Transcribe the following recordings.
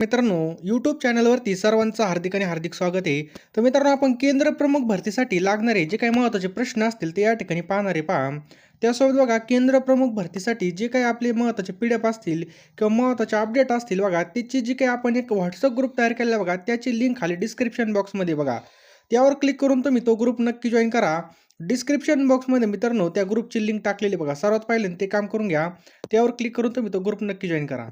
मित्रांनो यूट्यूब चॅनलवरती सर्वांचं हार्दिक आणि हार्दिक स्वागत आहे. तर मित्रांनो आपण केंद्र प्रमुख भरतीसाठी लागणारे जे काही महत्त्वाचे प्रश्न असतील ते या ठिकाणी पाहणारे पहा. त्यासोबत बघा केंद्र प्रमुख भरतीसाठी जे काही आपले महत्त्वाचे पी असतील किंवा महत्त्वाचे अपडेट असतील बघा त्याची जी काही आपण एक व्हॉट्सअप ग्रुप तयार केलेला बघा त्याची लिंक खाली डिस्क्रिप्शन बॉक्समध्ये बघा. त्यावर क्लिक करून तुम्ही तो ग्रुप नक्की जॉईन करा. डिस्क्रिप्शन बॉक्समध्ये मित्रांनो त्या ग्रुपची लिंक टाकलेली बघा. सर्वात पहिले ते काम करून घ्या. त्यावर क्लिक करून तुम्ही तो ग्रुप नक्की जॉईन करा.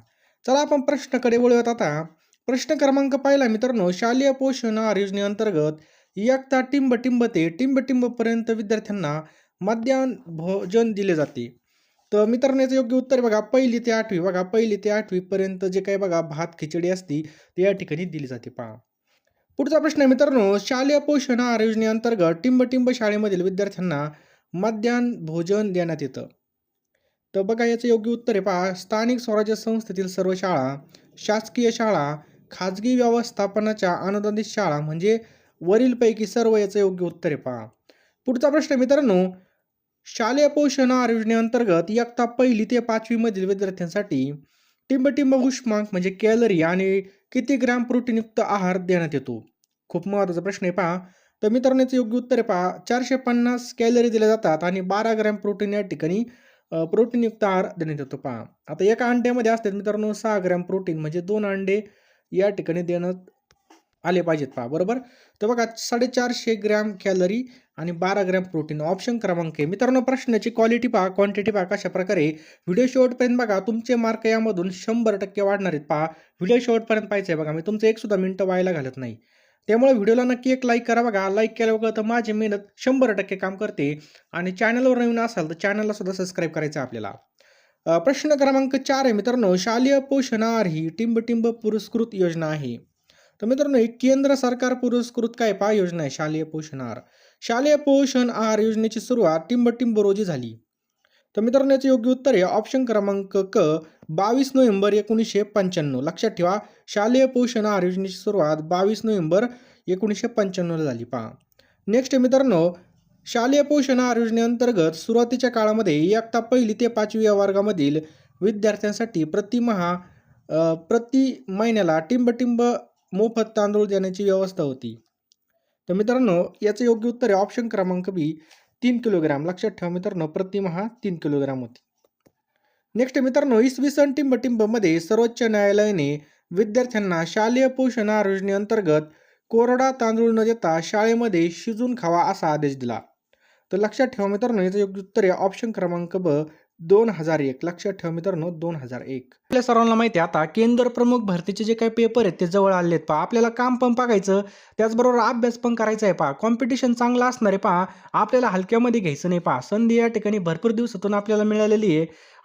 चला आपण प्रश्नाकडे वळूयात आता. प्रश्न क्रमांक पाहिला मित्रांनो शालेय पोषण आहार योजनेअंतर्गत इयत्ता टिंब टिंब ते टिंब टिंबपर्यंत विद्यार्थ्यांना मध्यान्ह भोजन दिले जाते. तर मित्रांनो याचं योग्य उत्तर बघा पहिली ते आठवी. बघा पहिली ते आठवीपर्यंत जे काही बघा भात खिचडी असती ते या ठिकाणी दिली जाते. पहा. पुढचा प्रश्न आहे मित्रांनो शालेय पोषण आहार योजनेअंतर्गत टिंब टिंब शाळेमधील विद्यार्थ्यांना मध्यान्ह भोजन देण्यात येतं. तर बघा याचं योग्य उत्तर आहे. पहा स्थानिक स्वराज्य संस्थेतील सर्व शाळा शासकीय शाळा खाजगी व्यवस्थापनाच्या अनुदानित शाळा म्हणजे वरीलपैकी सर्व याचं योग्य उत्तर आहे. पहा. पुढचा प्रश्न मित्रांनो शालेय पोषण आहार योजनेअंतर्गत इयत्ता पहिली ते पाचवीमधील विद्यार्थ्यांसाठी टिंबटिंब उष्मांक म्हणजे कॅलरी आणि किती ग्रॅम प्रोटीनयुक्त आहार देण्यात येतो? खूप महत्त्वाचा प्रश्न आहे. पहा. तर मित्रांनो याचं योग्य उत्तर आहे. पहा चारशे पन्नास कॅलरी दिल्या जातात आणि बारा ग्रॅम प्रोटीन या ठिकाणी प्रोटीनयुक्त आहार देण्यात येतो पहा. आता एका अंड्यामध्ये असतात मित्रांनो सहा ग्रॅम प्रोटीन म्हणजे दोन अंडे या ठिकाणी देण्यात आले पाहिजेत पहा बरोबर? तर बघा साडेचारशे ग्रॅम कॅलरी आणि बारा ग्रॅम प्रोटीन ऑप्शन क्रमांक आहे. मित्रांनो प्रश्नाची क्वालिटी पहा. क्वांटिटी पहा कशा प्रकारे व्हिडिओ शेवटपर्यंत बघा तुमचे मार्क यामधून शंभर टक्के वाढणार आहेत पहा. व्हिडिओ शेवटपर्यंत पाहायचं आहे बघा. मी तुमचं एक सुद्धा मिनटं व्हायला घालत नाही. त्यामुळे व्हिडिओला नक्की एक लाईक करा बघा. लाईक केल्यावर तर माझी मेहनत शंभर टक्के काम करते. आणि चॅनलवर नवीन असाल तर चॅनलला सुद्धा सबस्क्राईब करायचं आहे आपल्याला. प्रश्न क्रमांक चार आहे मित्रांनो. शालेय पोषण आहार ही टिंबटिंब पुरस्कृत योजना आहे. तर मित्रांनो ही केंद्र सरकार पुरस्कृत काय पा योजना आहे शालेय पोषण आहार. शालेय पोषण आहार योजनेची सुरुवात टिंबटिंब रोजी झाली. तर मित्रांनो याचं योग्य उत्तर आहे. ऑप्शन क्रमांक क बावीस नोव्हेंबर एकोणीसशे पंच्याण्णव. लक्षात ठेवा शालेय पोषण आहार योजनेची सुरुवात बावीस नोव्हेंबर एकोणीसशे पंच्याण्णवला झाली. पहा. नेक्स्ट मित्रांनो शालेय पोषण आहार योजनेअंतर्गत सुरुवातीच्या काळामध्ये इयत्ता पहिली ते पाचवी या वर्गामधील विद्यार्थ्यांसाठी प्रतिमहा प्रति महिन्याला टिंबटिंब मोफत तांदूळ देण्याची व्यवस्था होती. तर मित्रांनो याचं योग्य उत्तर आहे ऑप्शन क्रमांक बी तीन किलोग्राम. लक्षात ठेवा मित्रांनो प्रतिमहा तीन किलोग्राम होती. नेक्स्ट मित्रांनो इसवी सन टिंबटिंबमध्ये सर्वोच्च न्यायालयाने विद्यार्थ्यांना शालेय पोषण योजनेअंतर्गत कोरडा तांदूळ न देता शाळेमध्ये शिजून खावा असा आदेश दिला. तर लक्षात ठेवा मित्रांनो याचं योग्य उत्तर आहे ऑप्शन क्रमांक ब दोन हजार एक. लक्षात ठेवा मित्रांनो दोन हजार एक. आपल्या सर्वांना माहिती आहे आता केंद्र प्रमुख भरतीचे जे काही पेपर आहेत ते जवळ आले आहेत पहा. आपल्याला काम पण बघायचं त्याचबरोबर अभ्यास पण करायचा आहे पहा. कॉम्पिटिशन चांगलं असणार आहे पहा. आपल्याला हलक्यामध्ये घ्यायचं नाही पहा. संधी या ठिकाणी भरपूर दिवसातून आपल्याला मिळालेली आहे.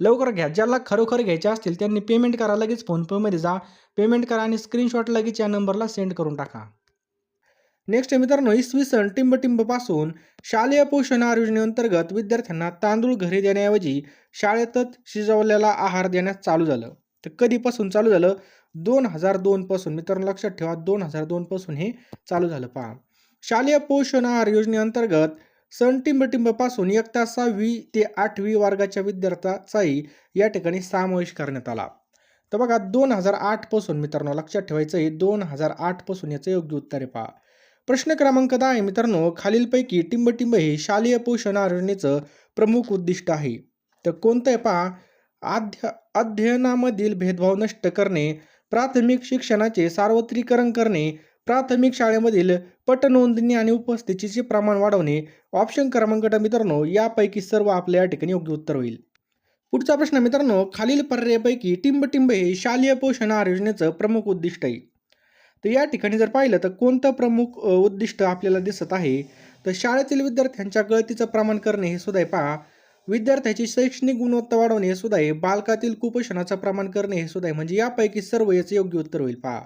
लवकर घ्या. ज्याला खरोखर घ्यायचे असतील त्यांनी पेमेंट करा लगेच फोनपेमध्ये जा. पेमेंट करा आणि स्क्रीनशॉट लगेच या नंबरला सेंड करून टाका. नेक्स्ट मित्रांनो इसवी सन टिंबटिंबपासून शालेय पोषण आहार योजनेअंतर्गत विद्यार्थ्यांना तांदूळ घरी देण्याऐवजी शाळेतच शिजवलेला आहार देण्यास चालू झालं. तर कधीपासून चालू झालं? दोन हजार दोनपासून मित्रांनो लक्षात ठेवा दोन हजार दोनपासून हे चालू झालं. पहा. शालेय पोषण आहार योजनेअंतर्गत सन टिंबटिंबपासून इयत्ता सहावी ते आठवी वर्गाच्या विद्यार्थ्याचाही या ठिकाणी समावेश करण्यात आला. तर बघा दोन हजार आठपासून मित्रांनो लक्षात ठेवायचं आहे दोन हजार आठपासून याचं योग्य उत्तर आहे पहा. प्रश्न क्रमांक दहा आहे मित्रांनो खालीलपैकी टिंबटिंब हे शालेय पोषण आहार प्रमुख उद्दिष्ट आहे. तर कोणतं आहे पहा? अध्य अध्ययनामधील भेदभाव नष्ट करणे प्राथमिक शिक्षणाचे सार्वत्रिकरण करणे प्राथमिक शाळेमधील पटनोंदणी आणि उपस्थितीचे प्रमाण वाढवणे ऑप्शन क्रमांक मित्रांनो यापैकी सर्व आपल्या या ठिकाणी योग्य उत्तर होईल. पुढचा प्रश्न मित्रांनो खालील पर्यायापैकी टिंबटिंब हे शालेय पोषण आहार योजनेचं प्रमुख उद्दिष्ट आहे. तर या ठिकाणी जर पाहिलं तर कोणतं प्रमुख उद्दिष्ट आपल्याला दिसत आहे? तर शाळेतील विद्यार्थ्यांच्या गळतीचं प्रमाण करणे हे सुद्धा आहे. पहा विद्यार्थ्याची शैक्षणिक गुणवत्ता वाढवणे हे सुद्धा आहे. बालकातील कुपोषणाचं प्रमाण करणे हे सुद्धा आहे. म्हणजे यापैकी सर्व याचं योग्य उत्तर होईल. पहा.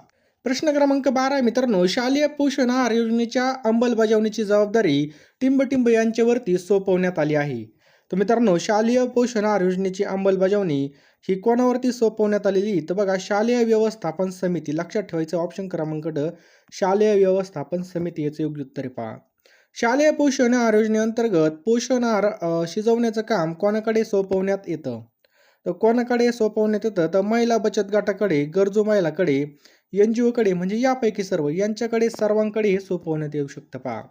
प्रश्न क्रमांक बारा मित्रांनो शालेय पोषण आहार योजनेच्या अंमलबजावणीची जबाबदारी टिंबटिंब यांच्यावरती सोपवण्यात आली आहे. तर मित्रांनो शालेय पोषण आहार योजनेची अंमलबजावणी ही कोणावरती सोपवण्यात आलेली? तर बघा शालेय व्यवस्थापन समिती. लक्षात ठेवायचं ऑप्शन क्रमांक ड. शालेय व्यवस्थापन समिती याचं योग्य उत्तर पहा. शालेय पोषण आहार योजनेअंतर्गत पोषण आहार शिजवण्याचं काम कोणाकडे सोपवण्यात येतं? तर कोणाकडे सोपवण्यात येतं? तर महिला बचत गटाकडे गरजू महिलाकडे एन जी ओकडे म्हणजे यापैकी सर्व यांच्याकडे सर्वांकडे हे सोपवण्यात येऊ शकतं पहा.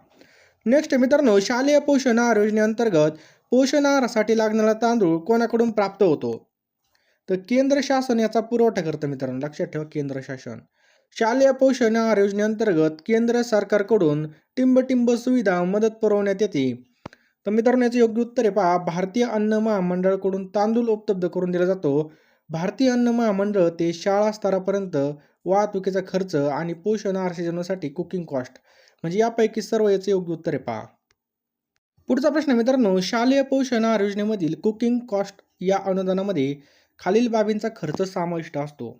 नेक्स्ट मित्रांनो शालेय पोषण आहार योजनेअंतर्गत पोषण आहारासाठी लागणारा तांदूळ कोणाकडून प्राप्त होतो? तर केंद्र शासन याचा पुरवठा करतं मित्रांनो लक्षात ठेवा केंद्र शासन. शालेय पोषण आहार योजनेअंतर्गत केंद्र सरकारकडून टिंबटिंब सुविधा मदत पुरवण्यात येते. तर मित्रांनो याचं योग्य उत्तर आहे पहा भारतीय अन्न महामंडळाकडून तांदूळ उपलब्ध करून दिला जातो. भारतीय अन्न महामंडळ ते शाळा स्तरापर्यंत वाहतुकीचा खर्च आणि पोषण आहार शिजवण्यासाठी कुकिंग कॉस्ट म्हणजे यापैकी सर्व याचे योग्य उत्तर आहे पहा. पुढचा प्रश्न मित्रांनो शालेय पोषण आहार योजनेमधील कुकिंग कॉस्ट या अनुदानामध्ये खालील बाबींचा खर्च समाविष्ट असतो.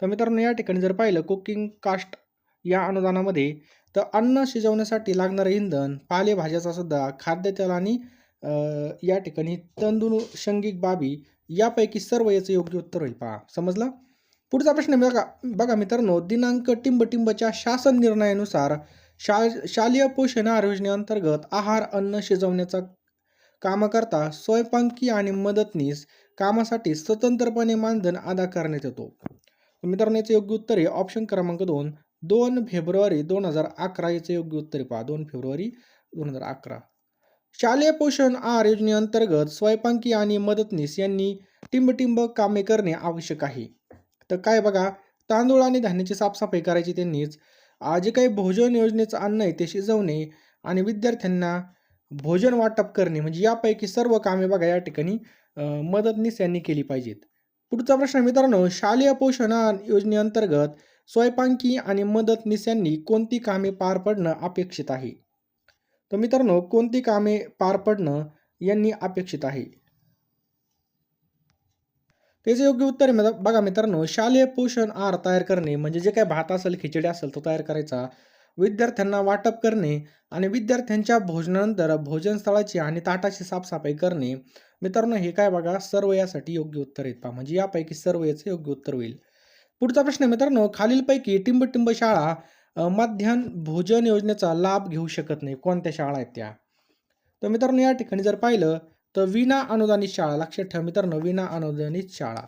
तर मित्रांनो या ठिकाणी जर पाहिलं कुकिंग कास्ट या अनुदानामध्ये तर अन्न शिजवण्यासाठी लागणारं इंधन पालेभाज्याचा सुद्धा खाद्यतेल आणि या ठिकाणी तंदूळ बाबी यापैकी सर्व याचं योग्य उत्तर होईल. पहा समजला? पुढचा प्रश्न बघा बघा मित्रांनो दिनांक टिंबटिंबच्या शासन निर्णयानुसार शा शालेय पोषण योजनेअंतर्गत आहार अन्न शिजवण्याचा कामाकरता स्वयंपाकी आणि मदतनीस कामासाठी स्वतंत्रपणे मानधन अदा करण्यात येतो. मित्रांनो याचं योग्य उत्तर आहे. ऑप्शन क्रमांक दोन दोन फेब्रुवारी दोन हजार अकरा याचं योग्य उत्तर आहे. पहा दोन फेब्रुवारी दोन हजार अकरा. शालेय पोषण आहार योजनेअंतर्गत स्वयंपाकी आणि मदतनीस यांनी टिंबटिंब कामे करणे आवश्यक आहे. तर काय बघा तांदूळ आणि धान्याची साफसफाई करायची त्यांनीच. जे काही भोजन योजनेचं अन्न आहे ते शिजवणे आणि विद्यार्थ्यांना भोजन वाटप करणे म्हणजे यापैकी सर्व कामे बघा या ठिकाणी मदतनीस यांनी केली पाहिजेत. पुढचा प्रश्न मित्रांनो शालेय पोषण आहार योजनेअंतर्गत स्वयंपाकी आणि मदतनीस यांनी कोणती कामे पार पडणं अपेक्षित आहे? तर मित्रांनो कोणती कामे पार पडणं यांनी अपेक्षित आहे? त्याचं योग्य उत्तर आहे बघा मित्रांनो शालेय पोषण आहार तयार करणे म्हणजे जे काही भात असेल खिचडी असेल तो तयार करायचा. विद्यार्थ्यांना वाटप करणे आणि विद्यार्थ्यांच्या भोजनानंतर भोजनस्थळाची आणि ताटाची साफसफाई करणे. मित्रांनो हे काय बघा सर्व यासाठी योग्य उत्तर आहेत पहा. म्हणजे यापैकी सर्व याचं योग्य उत्तर होईल. पुढचा प्रश्न मित्रांनो खालीलपैकी टिंबटिंब शाळा मध्यान्ह भोजन योजनेचा लाभ घेऊ शकत नाही. कोणत्या शाळा आहेत त्या? तर मित्रांनो या ठिकाणी जर पाहिलं तर विना अनुदानित शाळा लक्षात ठेवा मित्रांनो विना अनुदानित शाळा.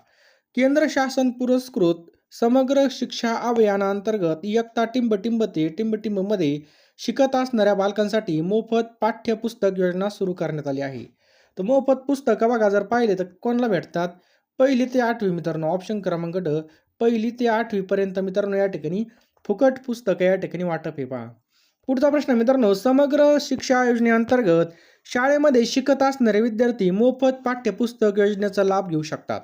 केंद्र शासन पुरस्कृत समग्र शिक्षा अभियानाअंतर्गत इयत्ता टिंबटिंब ते टिंबटिंबमध्ये शिकत असणाऱ्या बालकांसाठी मोफत पाठ्यपुस्तक योजना सुरू करण्यात आली आहे. तर मोफत पुस्तकं बघा जर पाहिले तर कोणाला भेटतात? पहिली ते आठवी मित्रांनो ऑप्शन क्रमांक ड. पहिली ते आठवीपर्यंत मित्रांनो या ठिकाणी फुकट पुस्तकं या ठिकाणी वाटप हे पहा. पुढचा प्रश्न मित्रांनो समग्र शिक्षा योजनेअंतर्गत शाळेमध्ये शिकत असणारे विद्यार्थी मोफत पाठ्यपुस्तक योजनेचा लाभ घेऊ शकतात.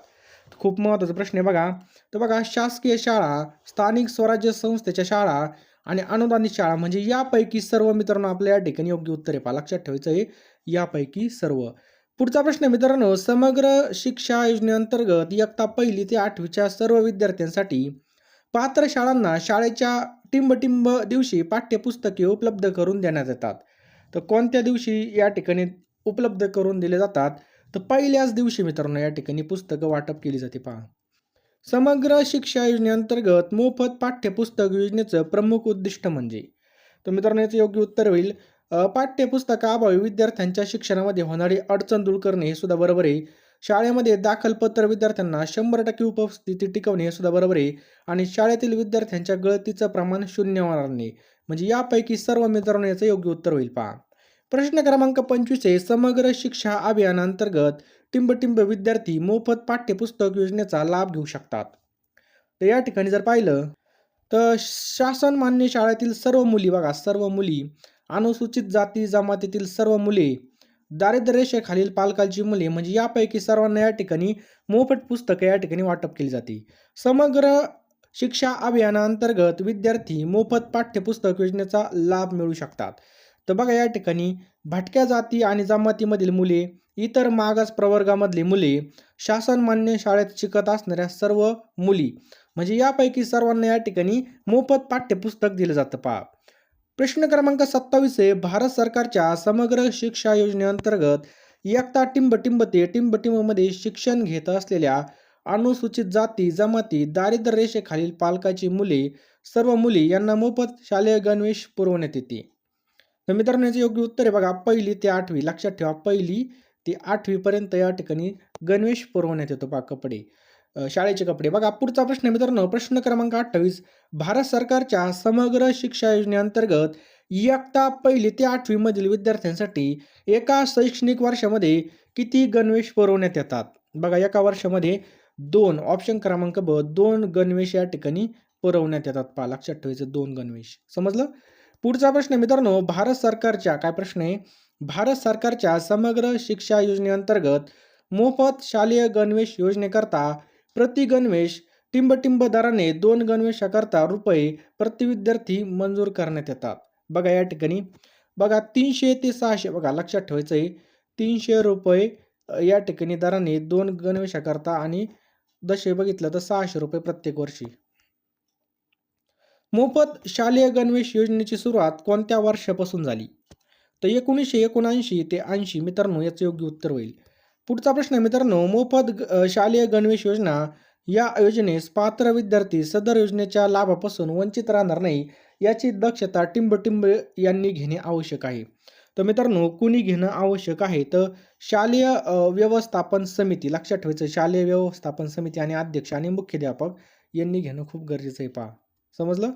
खूप महत्त्वाचा प्रश्न आहे बघा. तर बघा शासकीय शाळा स्थानिक स्वराज्य संस्थेच्या शाळा आणि अनुदानित शाळा म्हणजे यापैकी सर्व मित्रांनो आपल्या या ठिकाणी योग्य उत्तर आहे पहा. लक्षात ठेवायचं आहे यापैकी सर्व. पुढचा प्रश्न आहे मित्रांनो समग्र शिक्षा योजनेअंतर्गत इयत्ता पहिली ते आठवीच्या सर्व विद्यार्थ्यांसाठी पात्र शाळांना शाळेच्या टिंबटिंब दिवशी पाठ्यपुस्तके उपलब्ध करून देण्यात येतात. तर कोणत्या दिवशी या ठिकाणी उपलब्ध करून दिले जातात? तर पहिल्याच दिवशी मित्रांनो या ठिकाणी पुस्तकं वाटप केली जाते पहा. समग्र शिक्षा योजनेअंतर्गत मोफत पाठ्यपुस्तक योजनेचं प्रमुख उद्दिष्ट म्हणजे तर मित्रांनो याचं योग्य उत्तर होईल पाठ्यपुस्तकाअभावी विद्यार्थ्यांच्या शिक्षणामध्ये होणारी अडचण दूर करणे हे सुद्धा बरोबर आहे. शाळेमध्ये दाखलपत्र विद्यार्थ्यांना शंभर टक्के उपस्थिती टिकवणे हे सुद्धा बरोबर आहे. आणि शाळेतील विद्यार्थ्यांच्या गळतीचं प्रमाण शून्य होणार नाही. म्हणजे यापैकी सर्व मित्रांनो याचं योग्य उत्तर होईल पहा. प्रश्न क्रमांक पंचवीस आहे समग्र शिक्षा अभियानांतर्गत टिंबटिंब विद्यार्थी मोफत पाठ्यपुस्तक योजनेचा लाभ घेऊ शकतात. तर या ठिकाणी जर पाहिलं तर शासन मान्य शाळेतील सर्व मुली बघा सर्व मुली अनुसूचित जाती जमातीतील सर्व मुले दारिद्र्य रेषेखालील पालकांची मुले म्हणजे यापैकी सर्वांना या ठिकाणी मोफत पुस्तकं या ठिकाणी वाटप केली जाते. समग्र शिक्षा अभियानाअंतर्गत विद्यार्थी मोफत पाठ्यपुस्तक योजनेचा लाभ मिळू शकतात. तर बघा या ठिकाणी भटक्या जाती आणि जमातीमधील मुले इतर मागास प्रवर्गामधली मुले शासनमान्य शाळेत शिकत असणाऱ्या सर्व मुली म्हणजे यापैकी सर्वांना या ठिकाणी मोफत पाठ्यपुस्तक दिलं जातं. पहा प्रश्न क्रमांक सत्तावीस आहे भारत सरकारच्या समग्र शिक्षा योजनेअंतर्गत एकता टिंबटिंब ते टिंबटिंबमध्ये शिक्षण घेत असलेल्या अनुसूचित जाती जमाती दारिद्र्य रेषेखालील पालकाची मुले सर्व मुली यांना मोफत शालेय गणवेश पुरवण्यात येते. तर मित्रांनो योग्य उत्तर आहे बघा पहिली ते आठवी. लक्षात ठेवा पहिली ते आठवीपर्यंत या ठिकाणी गणवेश पुरवण्यात येतो पहा कपडे. शाळेचे कपडे. बघा पुढचा प्रश्न आहे मित्रांनो. प्रश्न क्रमांक अठ्ठावीस. भारत सरकारच्या समग्र शिक्षा योजनेअंतर्गत इयत्ता पहिली ते आठवीमधील विद्यार्थ्यांसाठी एका शैक्षणिक वर्षामध्ये किती गणवेश पुरवण्यात येतात? बघा एका वर्षामध्ये दोन. ऑप्शन क्रमांक ब दोन गणवेश या ठिकाणी पुरवण्यात येतात. पहा लक्षात ठेवायचं दोन गणवेश. समजलं? पुढचा प्रश्न आहे मित्रांनो. भारत सरकारच्या काय प्रश्न आहे? भारत सरकारच्या समग्र शिक्षा योजनेअंतर्गत मोफत शालेय गणवेश योजनेकरता प्रति गणवेश टिंबटिंब दराने दोन गणवेशाकरता रुपये प्रति विद्यार्थी मंजूर करण्यात येतात. बघा या ठिकाणी. बघा तीनशे ते सहाशे बघा लक्षात ठेवायचं आहे. तीनशे रुपये या ठिकाणी दराने दोन गणवेशाकरता आणि दशे बघितलं तर सहाशे रुपये प्रत्येक वर्षी. मोफत शालेय गणवेश योजनेची सुरुवात कोणत्या वर्षापासून झाली? तर एकोणीसशे एकोणऐंशी ते ऐंशी मित्रांनो याचं योग्य उत्तर होईल. पुढचा प्रश्न आहे मित्रांनो मोफत ग- शालेय गणवेश योजना या योजनेस पात्र विद्यार्थी सदर योजनेच्या लाभापासून वंचित राहणार नाही याची दक्षता टिंबटिंब यांनी घेणे आवश्यक आहे. तर मित्रांनो कुणी घेणं आवश्यक आहे? तर शालेय व्यवस्थापन समिती लक्षात ठेवायचं शालेय व्यवस्थापन समिती आणि अध्यक्ष आणि मुख्याध्यापक यांनी घेणं खूप गरजेचं आहे पहा. समजलं?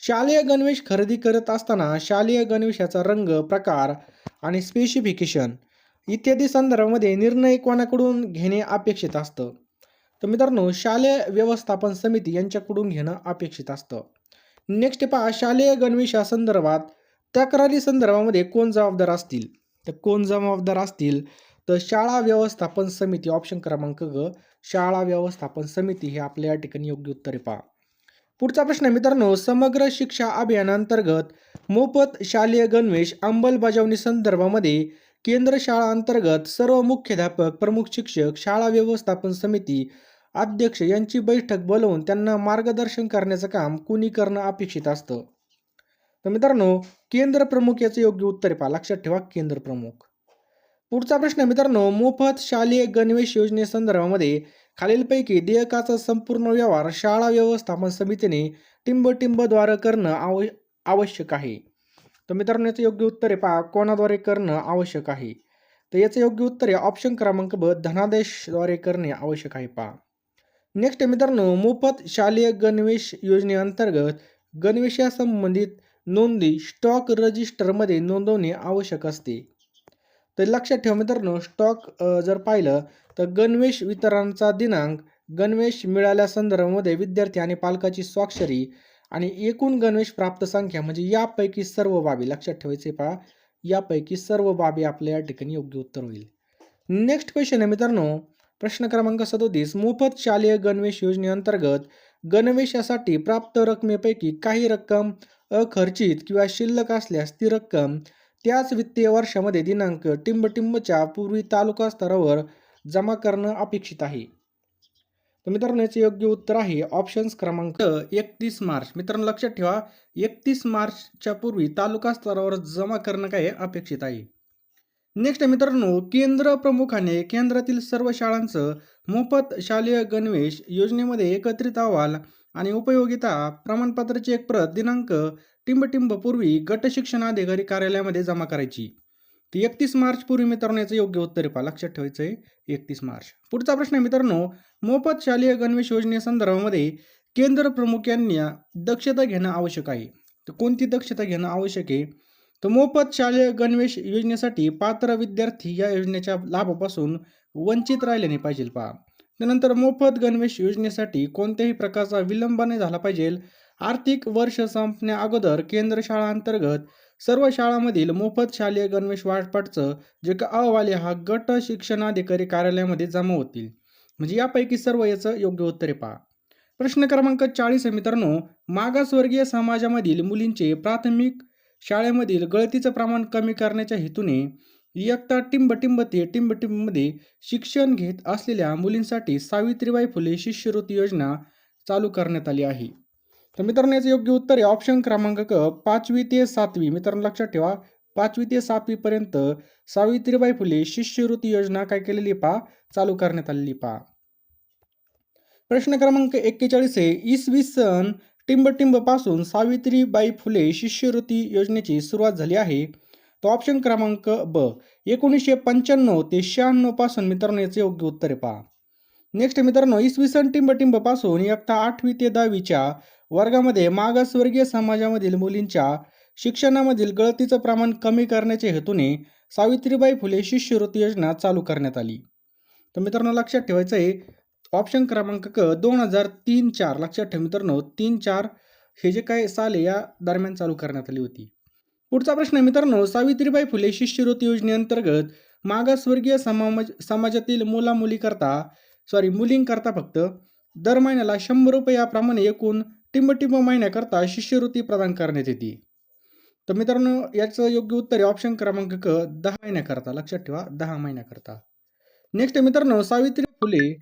शालेय गणवेश खरेदी करत असताना शालेय गणवेशाचा रंग प्रकार आणि स्पेसिफिकेशन इत्यादी संदर्भामध्ये निर्णय कोणाकडून घेणे अपेक्षित असतं? तर मित्रांनो शालेय व्यवस्थापन समिती यांच्याकडून घेणं अपेक्षित असतं. नेक्स्ट पहा शालेय गणवेशा संदर्भात तक्रारी संदर्भामध्ये कोण जबाबदार असतील? तर कोण जबाबदार असतील? तर शाळा व्यवस्थापन समिती ऑप्शन क्रमांक ग शाळा व्यवस्थापन समिती हे आपल्या या ठिकाणी योग्य उत्तर पहा. पुढचा प्रश्न आहे मित्रांनो समग्र शिक्षा अभियानांतर्गत मोफत शालेय गणवेश अंमलबजावणी संदर्भामध्ये केंद्र शाळा अंतर्गत सर्व मुख्याध्यापक प्रमुख शिक्षक शाळा व्यवस्थापन समिती अध्यक्ष यांची बैठक बोलवून त्यांना मार्गदर्शन करण्याचं काम कुणी करणं अपेक्षित असतं? तर मित्रांनो केंद्र प्रमुख याचं योग्य उत्तर पहा. लक्षात ठेवा केंद्र प्रमुख. पुढचा प्रश्न मित्रांनो मोफत शालेय गणवेश योजनेसंदर्भामध्ये खालीलपैकी देयकाचा संपूर्ण व्यवहार शाळा व्यवस्थापन समितीने टिंबटिंबद्वारे करणं आव आवश्यक आहे. तर मित्रांनो याचं योग्य उत्तर आहे पहा कोणाद्वारे करणं आवश्यक आहे? तर याचं योग्य उत्तर आहे ऑप्शन क्रमांक ब धनादेशद्वारे करणे आवश्यक आहे पहा. नेक्स्ट मित्रांनो मोफत शालेय गणवेश योजनेअंतर्गत गणवेशासंबंधित नोंदी स्टॉक रजिस्टरमध्ये नोंदवणे आवश्यक असते. तर लक्षात ठेवा मित्रांनो स्टॉक जर पाहिलं तर गणवेश वितरणाचा दिनांक गणवेश मिळाल्या संदर्भामध्ये विद्यार्थी आणि पालकाची स्वाक्षरी आणि एकूण गणवेश प्राप्त संख्या म्हणजे यापैकी सर्व बाबी लक्षात ठेवायचे पहा यापैकी सर्व बाबी आपल्या या ठिकाणी योग्य उत्तर होईल. नेक्स्ट क्वेश्चन आहे मित्रांनो प्रश्न क्रमांक सदोतीस मोफत शालेय गणवेश योजनेअंतर्गत गणवेशासाठी प्राप्त रकमेपैकी काही रक्कम अखर्चित किंवा शिल्लक असल्यास ती रक्कम त्याच वित्तीय वर्षामध्ये दिनांक टिंबटिंबच्या पूर्वी तालुका स्तरावर जमा करणं अपेक्षित आहे. तर मित्रांनो याचे योग्य उत्तर आहे ऑप्शन्स क्रमांक एकतीस मार्च. मित्रांनो लक्षात ठेवा एकतीस मार्चच्या पूर्वी तालुका स्तरावर जमा करणं काय अपेक्षित आहे? नेक्स्ट मित्रांनो केंद्र प्रमुखाने केंद्रातील सर्व शाळांचं मोफत शालेय गणवेश योजनेमध्ये एकत्रित अहवाल आणि उपयोगिता प्रमाणपत्राची एक प्रत दिनांक टिंबटिंब पूर्वी गट शिक्षणाधिकारी कार्यालयामध्ये जमा करायची. ती एकतीस मार्च पूर्वी मित्रांनो याचं योग्य उत्तर पहा लक्षात ठेवायचं आहे. एकतीस मार्च. पुढचा प्रश्न आहे मित्रांनो मोफत शालेय गणवेश योजनेसंदर्भामध्ये केंद्र प्रमुख यांनी दक्षता घेणं आवश्यक आहे. तर कोणती दक्षता घेणं आवश्यक आहे? तर मोफत शालेय गणवेश योजनेसाठी पात्र विद्यार्थी या योजनेच्या लाभापासून वंचित राहिल्याने पाहिजे पहा. त्यानंतर मोफत गणवेश योजनेसाठी कोणत्याही प्रकारचा विलंब नाही झाला पाहिजे. आर्थिक वर्ष संपण्या अगोदर केंद्र शाळांतर्गत सर्व शाळांमधील मोफत शालेय गणवेश वाटपाटचं जे का अहवाले हा गट शिक्षणाधिकारी कार्यालयामध्ये जमा होतील. म्हणजे यापैकी सर्व याचं योग्य उत्तरे पहा. प्रश्न क्रमांक चाळीस मित्रांनो मागासवर्गीय समाजामधील मुलींचे प्राथमिक शाळेमधील गळतीचं प्रमाण कमी करण्याच्या हेतूने इयत्ता टिंबटिंब ते टिंबटिंबमध्ये शिक्षण घेत असलेल्या मुलींसाठी सावित्रीबाई फुले शिष्यवृत्ती योजना चालू करण्यात आली आहे. तर मित्रांनो याचं योग्य उत्तर आहे. ऑप्शन क्रमांक क पाचवी ते सातवी. मित्रांनो लक्षात ठेवा. पाचवी ते सातवीपर्यंत सावित्रीबाई फुले शिष्यवृत्ती योजना काय केलेली पा चालू करण्यात आलेली पा प्रश्न क्रमांक एक्केचाळीस आहे. इसवी सन टिंबटिंबपासून सावित्रीबाई फुले शिष्यवृत्ती योजनेची सुरुवात झाली आहे. तो ऑप्शन क्रमांक ब. एकोणीसशे पंच्याण्णव ते शहाण्णवपासून मित्रांनो याचे योग्य उत्तर आहे पहा. नेक्स्ट मित्रांनो इसवी सन टिंबटिंबपासून इयत्ता आठवी ते दहावीच्या वर्गामध्ये मागासवर्गीय समाजामधील मुलींच्या शिक्षणामधील गळतीचं प्रमाण कमी करण्याच्या हेतूने सावित्रीबाई फुले शिष्यवृत्ती योजना चालू करण्यात आली. तर मित्रांनो लक्षात ठेवायचं आहे ऑप्शन क्रमांक क दोन हजार तीन चार लक्षात ठेव मित्रांनो तीन चार हे जे काय साल या दरम्यान चालू करण्यात आली होती. पुढचा प्रश्न आहे मित्रांनो सावित्रीबाई फुले शिष्यवृत्ती योजनेअंतर्गत मागासवर्गीय समाज समाजातील मुला मुलीकरता सॉरी मुलींकरता फक्त दर महिन्याला शंभर रुपयाप्रमाणे एकूण टिंबटिंब महिन्याकरता शिष्यवृत्ती प्रदान करण्यात येते. तर मित्रांनो याचं योग्य उत्तर आहे ऑप्शन क्रमांक क दहा महिन्याकरता. लक्षात ठेवा दहा महिन्याकरता. नेक्स्ट मित्रांनो सावित्री फुले.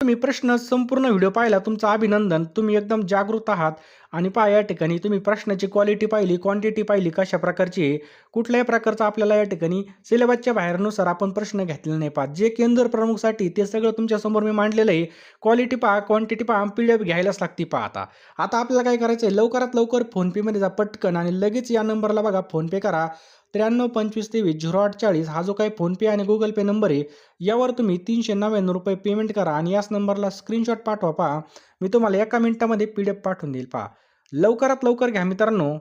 तुम्ही प्रश्न संपूर्ण व्हिडिओ पाहिला तुमचं अभिनंदन. तुम्ही एकदम जागृत आहात. आणि पहा या ठिकाणी तुम्ही प्रश्नाची क्वालिटी पाहिली क्वांटिटी पाहिली कशा प्रकारची आहे? कुठल्याही प्रकारचं आपल्याला या ठिकाणी सिलेबसच्या बाहेरनुसार आपण प्रश्न घेतलेला नाही पाहत. जे केंद्र प्रमुखसाठी ते सगळं तुमच्यासमोर मी मांडलेलं आहे. क्वालिटी पहा क्वांटिटी पहा पी डी एफ घ्यायलाच लागते पहा आता. आता आपल्याला काय करायचं आहे लवकरात लवकर फोनपेमध्ये जा पटकन आणि लगेच या नंबरला बघा फोनपे करा. त्र्याण्णव पंचवीस तेवीस झिरो आठ चाळीस हा जो काही फोनपे आणि गुगल पे नंबर आहे यावर तुम्ही तीनशे नव्याण्णव रुपये पेमेंट करा आणि याच नंबरला स्क्रीनशॉट पाठवा पहा. मी तुम्हाला एका मिनिटामध्ये पी डी एफ पाठवून देईल. पहा. लवकरात लवकर घ्या मित्रांनो.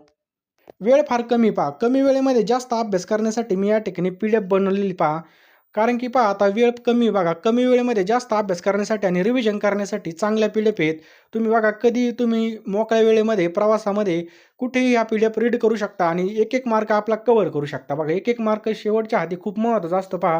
वेळ फार कमी पहा. कमी वेळेमध्ये जास्त अभ्यास करण्यासाठी मी या ठिकाणी पी डी एफ बनवलेली पहा. कारण की पहा आता वेळ कमी बघा. कमी वेळेमध्ये जास्त अभ्यास करण्यासाठी आणि रिव्हिजन करण्यासाठी चांगल्या पी डी एफ आहेत. तुम्ही बघा कधी तुम्ही मोकळ्या वेळेमध्ये प्रवासामध्ये कुठेही हा पी डी एफ रीड करू शकता आणि एक एक मार्क आपला कवर करू शकता. बघा एक एक मार्क शेवटच्या हाती खूप महत्त्वाचा असतो पहा.